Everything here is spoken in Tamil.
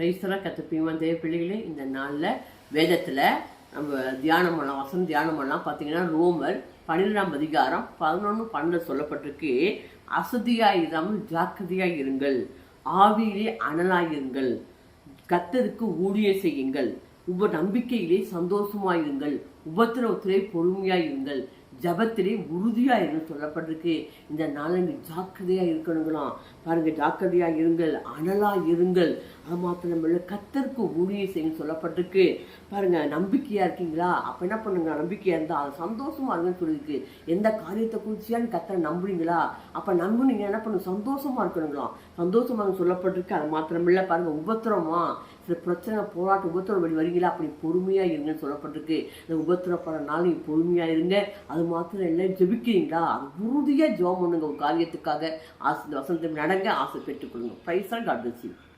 ரைஸ்தராக கற்றுப்பீங்க தேவ பிள்ளைகளே இந்த நாளில் வேதத்தில் நம்ம தியானம் பண்ணலாம் வசம் தியானம் பண்ணலாம் பார்த்தீங்கன்னா ரோமர் பன்னிரெண்டாம் அதிகாரம் பதினொன்று பன்னெண்டு சொல்லப்பட்டிருக்கு. அசதியாக இல்லாமல் ஜாக்கிரதையாக இருங்கள். ஆவியிலே அனலாயிருங்கள். கத்தருக்கு ஊழியம் செய்யுங்கள். உப நம்பிக்கையிலே சந்தோஷமாயிருங்கள். உபத்திரவத்திலே பொறுமையாயிருங்கள். ஜபத்திலே உறுதியாயிருங்கள் சொல்லப்பட்டிருக்கு. இந்த நாளில் நீங்கள் ஜாக்கிரதையாக இருக்கணுங்களாம். பாருங்கள் ஜாக்கிரதையாக இருங்கள். அனலாக இருங்கள் அது மாத்திரம் இல்லை கத்தருக்கு ஊழியம் செய்யணும் சொல்லப்பட்டிருக்கு. பாருங்க நம்பிக்கையா இருக்கீங்களா? அப்ப என்ன பண்ணுங்க? நம்பிக்கையா இருந்தா அது சந்தோஷமா இருங்கன்னு சொல்லியிருக்கு எந்த காரியத்தை குறிச்சியான்னு கத்தரை நம்புறீங்களா? அப்ப நம்புனீங்க என்ன பண்ணும்? சந்தோஷமா இருக்கணுங்களாம். சந்தோஷமா சொல்லப்பட்டிருக்கு. அது மாத்திரம் இல்லை பாருங்க உபத்திரமா. சில பிரச்சனை போராட்டம் உபத்திரம் வழி வரீங்களா? அப்படி பொறுமையா இருங்கன்னு சொல்லப்பட்டிருக்கு. இந்த உபத்திரப்பட நாள் நீ பொறுமையா இருங்க. அது மாத்திரம் இல்லை ஜெபிக்கிறீங்களா? அது உறுதியா ஜெபம் பண்ணுங்க ஒரு காரியத்துக்காக. ஆசை வசந்தம் நடங்க ஆசை பெற்றுக்கொள்ளுங்க. பைசா காட்.